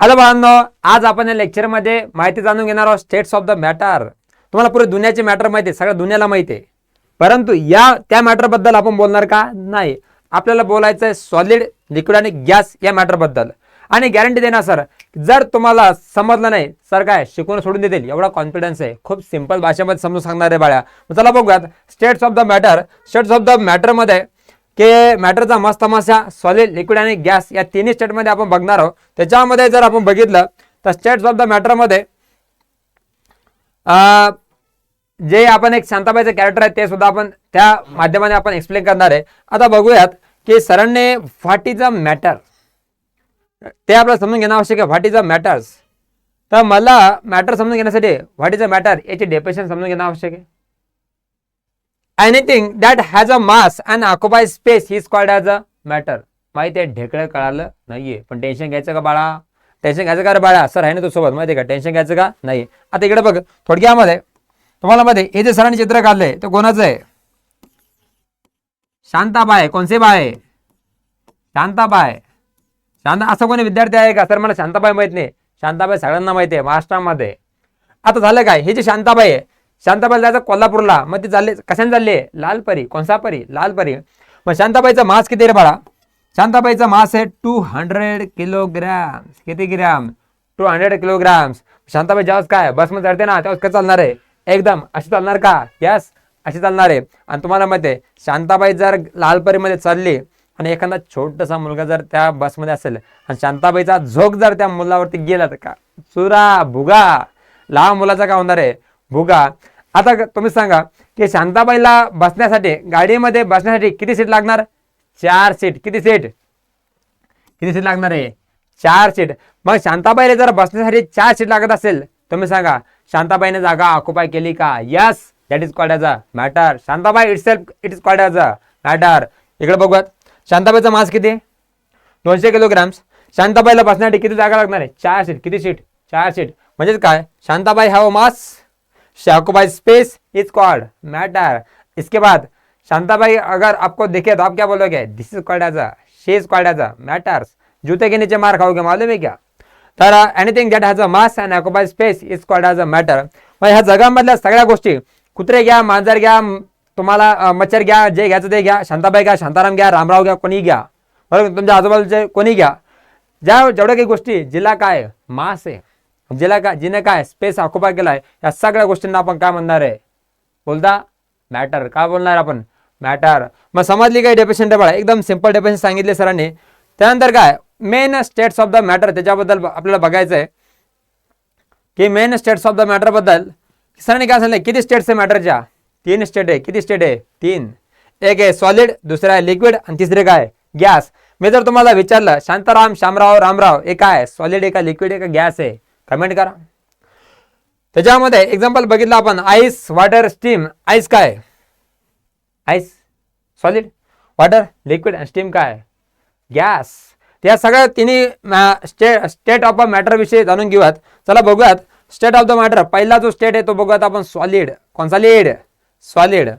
Hello बाळांनो आज आपण या लेक्चरमध्ये माहिती जाणून घेणार आहोत स्टेट्स ऑफ द मॅटर तुम्हाला पुरे दुनियाचे मॅटर माहिती आहे सगळ्या दुनियाला माहिती आहे. परंतु या त्या मॅटरबद्दल आपण बोलणार का? नाही. आपल्याला बोलायचं आहे सॉलिड लिक्विड आणि गॅस या मॅटरबद्दल आणि गॅरंटी देणार सर जर तुम्हाला समजलं नाही सर काय शिकवून सोडून देतील. एवढा कॉन्फिडन्स आहे. खूप सिंपल भाषेमध्ये समजून सांगणार आहे बाळ्या चला बघूयात. States of the matter states of the मॅटरमध्ये की मॅटरचा मस्त तमाशा सॉलिड लिक्विड आणि गॅस या तिन्ही स्टेटमध्ये आपण बघणार आहोत. त्याच्यामध्ये जर आपण बघितलं तर स्टेट्स ऑफ द मॅटरमध्ये जे आपण एक शांताबाईचं कॅरेक्टर आहे ते सुद्धा आपण त्या माध्यमाने आपण एक्सप्लेन करणार आहे. आता बघूयात की सरांनी व्हॉट इज अ मॅटर ते आपल्याला समजून घेणं आवश्यक आहे व्हॉट इज अ मॅटर्स तर मला मॅटर समजून घेण्यासाठी व्हॉट इज अ मॅटर याची डेफिनेशन समजून घेणं आवश्यक आहे. Anything that has a mass and occupy space is called as a matter माहिती आहे? ढेकळं कळालं नाहीये. पण टेन्शन घ्यायचं का बाळा? टेन्शन घ्यायचं का रे बाळा? सर आहे ना तू सोबत माहिती आहे का? टेन्शन घ्यायचं का? नाही. आता इकडे बघ. थोडक्यामध्ये तुम्हाला मध्ये हे जे सरांनी चित्र काढलंय ते कोणाचं आहे? शांताबाय कोणसे बाय शांताबाय शांत असं कोणी विद्यार्थी आहे का? सर मला शांताबाई माहीत नाही. शांताबाई सगळ्यांना माहिती आहे. महाराष्ट्रामध्ये आता झालं काय? हे जे शांताबाई आहे शांताबाई जायचं कोल्हापूरला. मग ते चालले कशाने चालले लाल परी कोणसा परी लाल परी मग शांताबाईचा मास किती रे बाळा? शांताबाईचा मास आहे टू हंड्रेड किलोग्रॅम किती gram two hundred kilograms Shantabai जेव्हाच काय? बसमध्ये चढते ना तेव्हाच काय चालणार आहे? एकदम अशी चालणार का? यस अशी चालणार आहे. आणि तुम्हाला माहिती आहे शांताबाई जर लालपरीमध्ये चालली आणि एखादा छोटासा मुलगा जर त्या बसमध्ये असेल आणि शांताबाईचा झोक जर त्या मुलावरती गेला तर का? चुरा भुगा. लहान मुलाचा काय होणार आहे? भोगा आता तुम्ही सांगा की शांताबाईला बसण्यासाठी गाडीमध्ये बसण्यासाठी किती सीट लागणार? चार सीट किती सीट किती सीट लागणार आहे? चार सीट मग शांताबाईला जर बसण्यासाठी चार सीट लागत असेल तुम्ही सांगा शांताबाईने जागा ऑक्युपाय केली का? Yes that is called as a matter Shantabai itself it is called as a matter इकडे बघूयात. शांताबाईचा मास किती? दोनशे किलोग्राम्स शांताबाईला बसण्यासाठी किती जागा लागणार आहे? चार सीट किती सीट चार सीट म्हणजेच काय? शांताबाई हॅव हो mass occupy space is called matter इसके बाद शांताबाई अगर आपको दिखे तो आप क्या बोलोगे? This is called as a she is called as a matters जूते के नीचे मार खाओगे, मालूम है क्या? तर anything that has a mass and occupy space is called as a matter मग ह्या जगामधल्या सगळ्या गोष्टी, कुत्रे घ्या, मांजर घ्या, तुम्हाला मच्छर घ्या, जे घ्यायचं ते घ्या शांताबाई घ्या, शांताराम घ्या, रामराव घ्या, कोणी घ्या? बरोबर? तुमच्या आजूबाजूचे कोणी घ्या? ज्या, जेवढ्या काही गोष्टी जिला काय? मास आहे. जिला काय जिने काय स्पेस ऑक्युपाय केलाय या सगळ्या गोष्टींना आपण काय म्हणणार आहे? बोलता? मॅटर काय बोलणार आपण? मॅटर मग समजली काय डेफिनेशन बाळा. एकदम सिंपल डेफिनेशन सांगितले सरांनी. त्यानंतर काय? Main states of the matter त्याच्याबद्दल आपल्याला बघायचं आहे. की मेन स्टेट्स ऑफ द मॅटरबद्दल सरांनी काय सांगितलं किती स्टेट्स आहे मॅटरच्या तीन स्टेट आहे. किती स्टेट आहे? तीन. एक आहे सॉलिड दुसरं आहे लिक्विड आणि तिसरे काय? गॅस मी जर तुम्हाला विचारलं शांताराम श्यामराव रामराव एक काय? सॉलिड आहे का लिक्विड आहे का गॅस आहे? कमेंट करा त्याच्यामध्ये एक्झाम्पल बघितलं आपण. आईस वॉटर स्टीम आईस काय? आईस सॉलिड वॉटर लिक्विड आणि स्टीम काय? गॅस या सगळ्या तिन्ही स्टे स्टेट ऑफ अ मॅटर विषयी जाणून घेऊयात. चला बघूयात. स्टेट ऑफ द मॅटर पहिला जो स्टेट आहे तो बघूयात आपण सॉलिड कोणसा लेड सॉलिड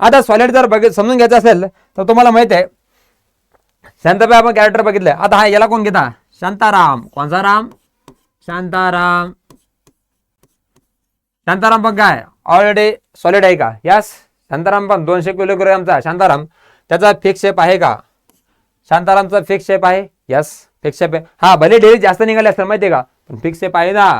आता सॉलिड जर बघ समजून घ्यायचं असेल तर तुम्हाला माहीत आहे. शांताबाई आपण कॅरेक्टर बघितलं आता हा याला कोण घेता? शांताराम. कोणता राम? शांताराम. शांताराम पण काय? ऑलरेडी सॉलिड आहे का? यस शांताराम पण दोनशे किलोग्रामचा शांताराम त्याचा फिक्स शेप आहे का? शांतारामचा फिक्स शेप आहे? यस फिक्स शेप आहे. हा भले डेली जास्त निघाले असतात माहिती आहे का? पण फिक्स शेप आहे ना.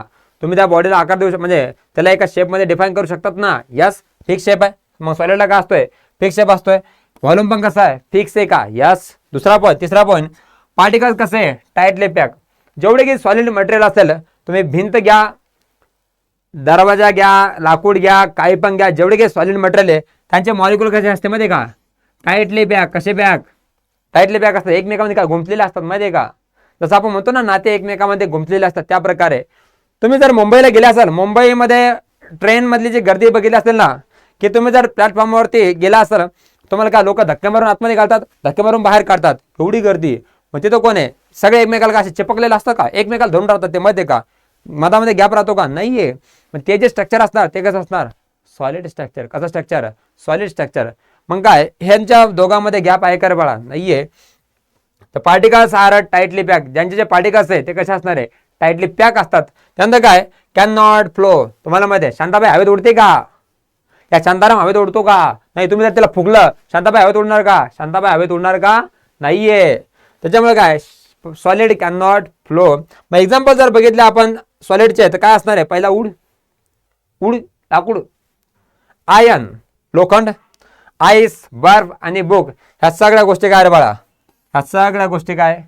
तुम्ही त्या बॉडीला आकार देऊ शक म्हणजे त्याला एका शेपमध्ये डिफाईन करू शकतात ना? यस फिक्स शेप आहे. मग सॉलिडला काय असतोय? फिक्स शेप असतोय. व्हॉल्यूम पण कसा आहे? फिक्स आहे का? यस दुसरा पॉईंट तिसरा पॉईंट पार्टिकल कसे? आहे टाईटले पॅक जेवढे की सॉलिड मटेरियल असेल तुम्ही भिंत घ्या दरवाजा घ्या लाकूड घ्या काही पण घ्या जेवढे काही सॉलिड मटेरियल आहे त्यांचे मॉलिक्युल कसे असते माहिती का? टाईटली बॅग कसे बॅग टाईटली बॅग असतात एकमेकामध्ये काय गुंतलेले असतात माहिती आहे का? जसं आपण म्हणतो ना नाते एकमेकामध्ये गुंतलेले असतात त्या प्रकारे. तुम्ही जर मुंबईला गेले असाल मुंबईमध्ये ट्रेनमधली जी गर्दी बघितली असेल ना की तुम्ही जर प्लॅटफॉर्मवरती गेला असाल तुम्हाला काय लोक धक्के मारून आतमध्ये घालतात धक्के मारून बाहेर काढतात एवढी गर्दी. मग तो कोण आहे? सगळे एकमेकाला का असे चिपकलेलं असतं का? एकमेकाला धरून राहतात ते मध्ये आहे का? मधामध्ये गॅप राहतो का? नाहीये. पण ते जे स्ट्रक्चर असणार ते कसं असणार? सॉलिड स्ट्रक्चर कसं स्ट्रक्चर सॉलिड स्ट्रक्चर मग काय? ह्यांच्या दोघांमध्ये गॅप आहे का बळा? नाही नाहीये. तर पार्टिकल्स आर टाईटली पॅक ज्यांचे जे पार्टिकल्स आहे ते कसे असणार आहे? टाईटली पॅक असतात. त्यानंतर काय? कॅन नॉट फ्लो तुम्हाला माहिती आहे शांताबाई हवेत उडते का? या शांताराम हवेत उडतो का? नाही तुम्ही जर त्याला फुगलं शांताबाई हवेत उडणार का? शांताबाई हवेत उडणार का? नाहीये. त्याच्यामुळे काय? सॉलिड कॅन नॉट फ्लो मग एक्झाम्पल जर बघितलं आपण सॉलिडचे तर काय असणार आहे? पहिला उड. उड लाकूड. आयन लोखंड. आईस बर्फ आणि बुक ह्या सगळ्या गोष्टी काय रे बाळा? ह्या सगळ्या गोष्टी काय?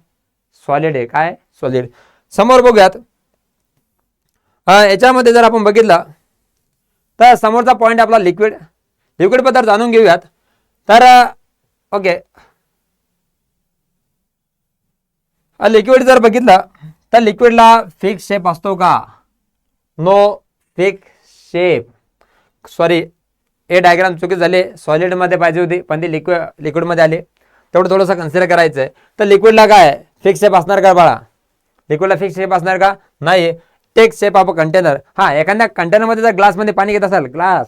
सॉलिड आहे. काय? सॉलिड समोर बघूयात. याच्यामध्ये जर आपण बघितलं तर समोरचा पॉईंट आपला लिक्विड लिक्विड पदार्थ जाणून घेऊयात. तर ओके लिक्विड जर बघितलं तर लिक्विडला फिक्स शेप असतो का? नो फिक्स शेप सॉरी हे डायग्राम चुकी झाले. सॉलिडमध्ये पाहिजे होती पण ती लिक्विड लिक्विडमध्ये आले. तेवढं थोडंसं कन्सिडर करायचं आहे. तर लिक्विडला काय? फिक्स शेप असणार का बाळा? लिक्विडला फिक्स शेप असणार का? नाही. टेक शेप ऑफ कंटेनर हां एखाद्या कंटेनरमध्ये जर ग्लासमध्ये पाणी घेत असाल ग्लास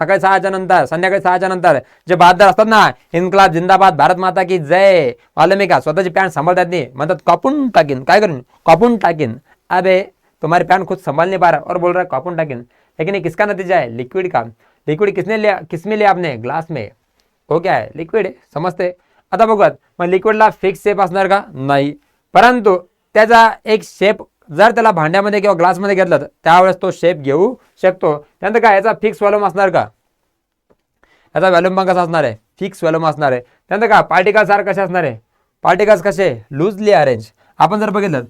सकाळी सहाच्या नंतर संध्याकाळी सहाच्या नंतर. जे बहादर असतात ना इन्कलाब जिंदाबाद भारत माता की जय. वाल्मिका का स्वतःची पॅन्ट सांभाळतात नाही म्हणतात कापून टाकीन. काय करून? कापून टाकीन. अबे तुम्हारी पॅन्ट खुद संभाल नहीं पा रहा और बोल रहा है कापून टाकीन. लेकिन ये किसका नतीजा है? लिक्विड का. लिक्विड किसने लिया? किस में लिया आपने? ग्लास में. हो क्या आहे लिक्विड समजते आता बघूयात. मग लिक्विडला फिक्स शेप असणार का? नाही. परंतु त्याचा एक शेप जर त्याला भांड्यामध्ये किंवा ग्लासमध्ये घेतलं तर त्यावेळेस तो शेप घेऊ शकतो. त्यानंतर काय याचा फिक्स व्हॉल्यूम असणार का? याचा व्हॅल्यूम पण कसा असणार आहे? फिक्स व्हॅल्यूम असणार आहे. त्यानंतर काय पार्टिकल्स आर कसे असणार आहे? पार्टिकल्स कसे? लूजली अरेंज आपण जर बघितलं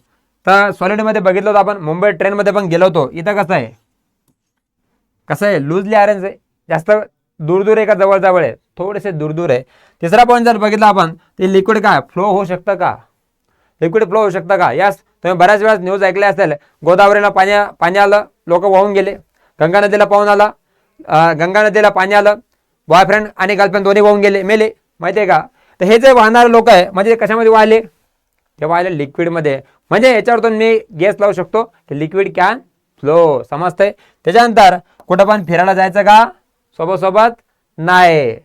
तर सॉलिडमध्ये बघितलं होतं आपण मुंबई ट्रेनमध्ये पण गेलो होतो. इथं कसं आहे? कसं आहे? लूजली अरेंज आहे. जास्त दूर दूर आहे का? जवळ जवळ आहे. थोडेसे दूर दूर आहे. तिसरा पॉईंट जर बघितला आपण ते लिक्विड काय? फ्लो होऊ शकतं का? लिक्विड फ्लो होऊ शकतं का? यस तुम्ही बऱ्याच वेळा न्यूज ऐकले असेल. गोदावरीला पाणी पाणी आलं लोक वाहून गेले. गंगा नदीला पाहून आला. गंगा नदीला पाणी आलं. बॉयफ्रेंड आणि गर्लफ्रेंड दोन्ही वाहून गेले मेले. माहिती आहे का? तर हे जे वाहणारे लोक आहे म्हणजे कशामध्ये वाहिले? ते वाहिले लिक्विडमध्ये म्हणजे याच्यावरतून मी गेस लावू शकतो की लिक्विड कॅन फ्लो समजतंय? त्याच्यानंतर कुठं पण फिरायला जायचं का? सोबत सोबत नाही.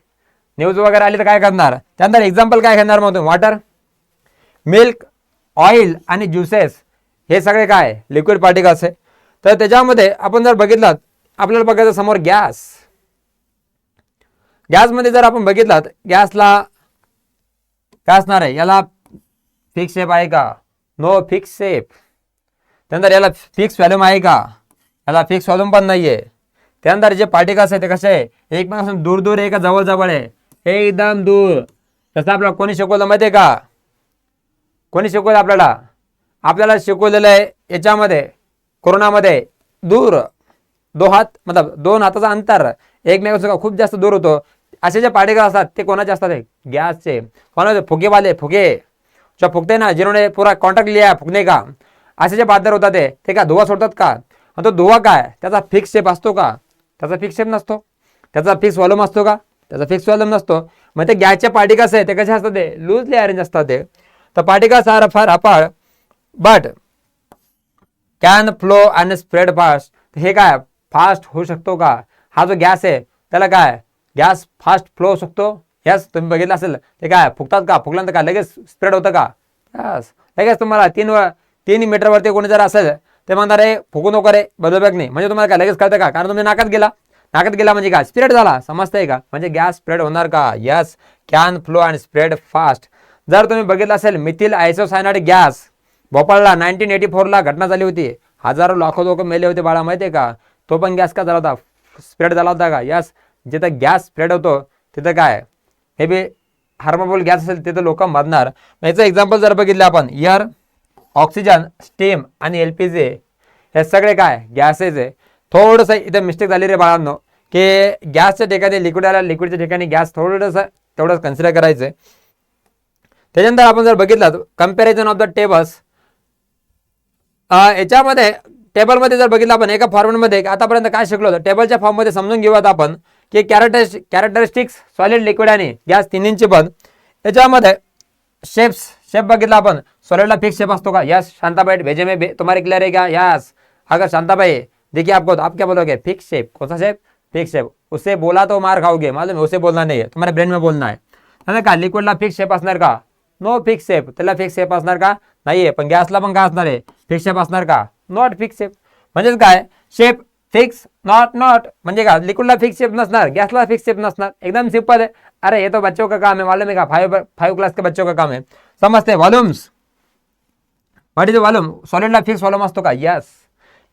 न्यूज वगैरे आली तर काय करणार? त्यानंतर एक्झाम्पल काय घेणार मग तुम्ही? वॉटर मिल्क ऑइल आणि ज्युसेस हे सगळे काय? लिक्विड पार्टिकल्स आहे. तर त्याच्यामध्ये आपण जर बघितलात आपल्याला बघायचं समोर गॅस. गॅसमध्ये जर आपण बघितलात गॅसला काय असणार आहे? याला फिक्स शेप आहे का? नो फिक्स शेप त्यानंतर याला फिक्स व्हॅल्यूम आहे का? याला फिक्स व्हॅल्यूम पण नाही आहे त्यानंतर जे पार्टिकल्स आहे ते कसे आहे? एकमेकापासून दूर दूर आहे का? जवळ जवळ आहे एकदम दूर. तसं आपल्याला कोणी शिकवलं माहिती आहे का? कोणी शिकवलं आपल्याला? आपल्याला शिकवलेलं आहे याच्यामध्ये कोरोनामध्ये दूर दो हात मतलब दोन हाताचा अंतर एकमेकांपासून खूप जास्त दूर होतो. असे जे पाडेकर असतात ते कोणाचे असतात? गॅसचे. कोणाचे? फुगेवाले फुगे. जो फुगते ना जिन्होंने पुरा कॉन्टॅक्ट लिया फुगणे का? असे जे बहादर होतात ते ते का धुवा सोडतात का? आणि तो धुवा काय? त्याचा फिक्स शेप असतो का? त्याचा फिक्स शेप नसतो. त्याचा फिक्स व्हॉल्यूम असतो का? त्याचा फिक्स व्हॉल्यूम नसतो. मग ते गॅसचे पार्टिकल्स आहे ते कसे असतात ते? लूजली अरेंज असतात ते. तर पार्टिकल्स सार फार अपाळ but can flow and spread fast हे काय? फास्ट होऊ शकतो का? हा जो गॅस आहे त्याला काय? गॅस फास्ट फ्लो होऊ शकतो? यस तुम्ही बघितलं असेल. ते काय? फुगतात का? फुकल्यानंतर काय? लगेच स्प्रेड होतं का? यस लगेच तुम्हाला तीन व तीन मीटरवरती कोणी जर असेल ते म्हणणार रे फुकू नको रे बदलबॅग नाही. म्हणजे तुम्हाला काय? लगेच कळतं का? कारण तुम्ही नाकात गेला. नाकात गेला म्हणजे काय? स्प्रेड झाला. समजतंय का? म्हणजे गॅस स्प्रेड होणार का? Yes can flow and spread fast जर तुम्ही बघितलं असेल मिथिल आयसोसायनाइड गॅस भोपाळला नाईन्टीन एटी फोरला घटना झाली होती. हजारो लाखो लोक मेले होते बाळा माहिती आहे का? तो पण गॅस का झाला होता? स्प्रेड झाला होता का? यस जिथं गॅस स्प्रेड होतो तिथं काय? हे बी हार्मोबल गॅस असेल तिथं लोक मरणार. याचं एक्झाम्पल जर बघितलं आपण एअर ऑक्सिजन स्टीम आणि एल पी जी हे सगळे काय? गॅसेस आहे. थोडंसं इथं मिस्टेक झाली रे बाळांनो की गॅसच्या ठिकाणी लिक्विड आला लिक्विडच्या ठिकाणी गॅस थोडंसं तेवढंच कन्सिडर करायचं आहे त्याच्यानंतर आपण जर बघितलं कंपॅरिझन ऑफ द टेबल्स याच्यामध्ये टेबलमध्ये जर बघितलं आपण एका फॉर्मॅटमध्ये आतापर्यंत काय शिकलो होतं टेबलच्या फॉर्ममध्ये समजून घेऊयात आपण की कॅरेक्टर कॅरेक्टरिस्टिक्स सॉलिड लिक्विड आणि गॅस तिन्हींची पण याच्यामध्ये शेप्स शेप बघितला आपण सॉलिडला फिक्स शेप असतो का? यस शांताबाई भेजे में भे- तुम्हारे क्लियर आहे का? यस अगर शांताबाई देखिए आपको आप क्या बोलोगे फिक्स शेप कौन सा शेप फिक्स शेप उसे बोला तो मार खाओगे मालूम है उसे बोलना नहीं है तुम्हारे ब्रेन में बोलना है त्यानंतर का लिक्विडला फिक्स शेप असणार का? नो फिक्स शेप त्याला फिक्स शेप असणार का? नाहीये. पण गॅसला पण काय असणार आहे? फिक्स शेप असणार का? नॉट फिक्स शेप म्हणजेच काय? शेप फिक्स नॉट नॉट म्हणजे का? लिक्विडला फिक्स शेप नसणार. गॅसला फिक्स शेप नसणार. एकदम सिंपल है अरे ये तो बच्चों का काम है मालूम है का? फाइव फाइव क्लास के बच्चों का काम है समझते वॉल्यूम्स व्हॉट इज वॉल्यूम सॉलिडला फिक्स वॉल्यूम असतो का? यस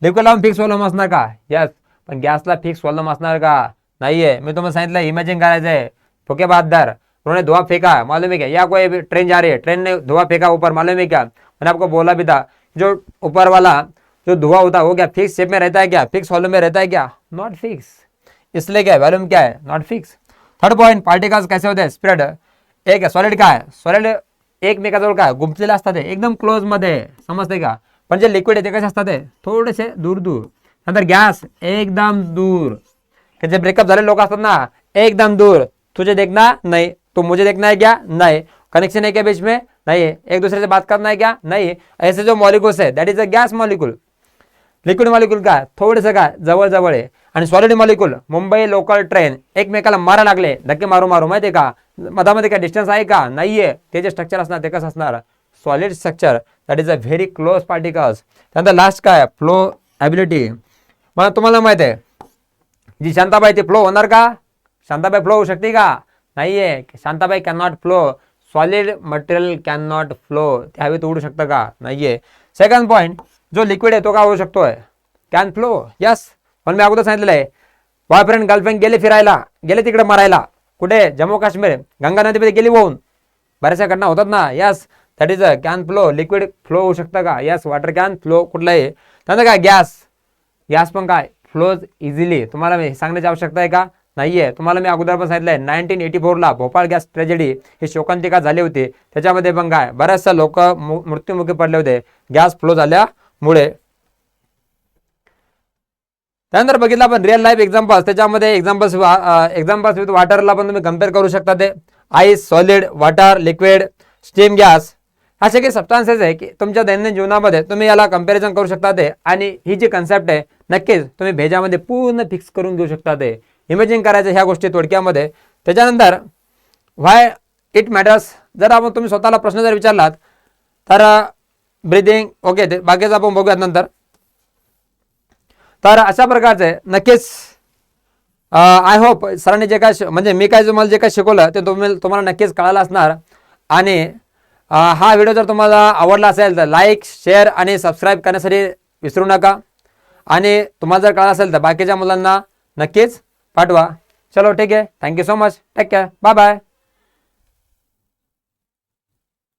लिक्विडला फिक्स वॉल्यूम असणार का? यस पण गॅसला फिक्स वॉल्यूम असणार का? नाहीये. मी तुम्हाला सांगितलं इमॅजिन करायचं है फुके दर उन्होंने धुआँ फेंका, मालूम है क्या? या कोई ट्रेन जा रही है ट्रेन ने धुआँ फेंका ऊपर, मालूम है क्या? मैंने आपको बोला भी था, जो ऊपर वाला, जो धुआँ होता है, वो क्या फिक्स शेप में रहता है क्या? फिक्स वॉल्यूम में रहता है क्या? नॉट फिक्स इसलिए क्या वॉल्यूम क्या है? Not fix third point particles कैसे होते हैं? स्प्रेड एक आहे सॉलिड काय सॉलिड एकमेकाजवळ काय गुंतलेले असतात एकदम क्लोज मध्ये समजते का पण जे लिक्विड आहे ते कसे ते थोडेसे दूर दूर। नंतर गॅस एकदम दूर। कि जे ब्रेकअप झालेले लोक ना, एकदम दूर। तुझे देखना नहीं। तो मुझे देखना है क्या? नहीं। कनेक्शन है क्या बीच में? नहीं है। एक दूसरे से बात करना है क्या? नहीं ऐसे जो मॉलिक्यूल्स है that is a gas molecule liquid molecule काय थोडंसं काय जवळ जवळ आहे आणि solid molecule Mumbai local train एकमेकाला मारा लागले धक्के मारू मारू माहिती आहे का? मधामध्ये काय डिस्टन्स आहे का? नाहीये ते जे स्ट्रक्चर असणार ते कसं असणार? Solid structure that is a very close particles त्यानंतर लास्ट काय? फ्लो ॲबिलिटी मला तुम्हाला माहिती आहे. जी शांताबाई ती फ्लो होणार का? शांताबाई फ्लो होऊ शकते का? नाहीये. Shantabai can not flow solid material can not flow ते हवेत उडू शकतं का? नाहीये. सेकंड पॉईंट जो लिक्विड आहे तो का होऊ शकतोय? कॅन फ्लो यस पण मी अगोदर सांगितलेलं आहे. बॉयफ्रेंड गर्लफ्रेंड गेले फिरायला. गेले तिकडे मरायला. कुठे? जम्मू काश्मीर. गंगा नदीमध्ये गेली वाहून बऱ्याचशा घटना होतात ना? Yes that is a can flow liquid flow होऊ शकतं का? यस वॉटर कॅन फ्लो कुठलाही. त्यानंतर काय? गॅस गॅस पण काय? फ्लोज इझिली तुम्हाला मी सांगण्याची आवश्यकता आहे का? नाहीये. तुम्हाला मी अगोदर पण सांगितलंय नाईन्टीन एटी फोरला भोपाळ गॅस ट्रॅजेडी ही शोकांतिका झाली होती. त्याच्यामध्ये पण काय बऱ्याचशा लोक मृत्युमुखी पडले होते. गॅस फ्लो झाल्यामुळे. त्यानंतर बघितलं आपण रिअल लाईफ एक्झाम्पल्स त्याच्यामध्ये एक्झाम्पल्स एक्झाम्पल्स विथ वॉटरला पण तुम्ही कंपेअर करू शकता ते. Ice solid water liquid steam gas असे काही सबस्टान्सेस आहे की तुमच्या दैनंदिन जीवनामध्ये तुम्ही याला कंपॅरिझन करू शकता ते. आणि ही जी कन्सेप्ट आहे नक्कीच तुम्ही भेजामध्ये पूर्ण फिक्स करून घेऊ शकता ते. इमेजिंग करायचं ह्या गोष्टी थोडक्यामध्ये. त्याच्यानंतर व्हाय इट मॅटर्स जर आपण तुम्ही स्वतःला प्रश्न जर विचारलात तर ब्रिदिंग ओके ते बाकीचं आपण बघूयात नंतर. तर अशा प्रकारचे नक्कीच आय होप सरांनी जे काय म्हणजे मी काय तुम्हाला जे काय शिकवलं ते तुम्ही तुम्हाला नक्कीच कळालं असणार. आणि हा व्हिडिओ जर तुम्हाला आवडला असेल तर लाईक शेअर आणि सबस्क्राईब करण्यासाठी विसरू नका. आणि तुम्हाला जर कळलं असेल तर बाकीच्या मुलांना नक्कीच पाठवा. चलो ठीक आहे. Thank you so much take care bye bye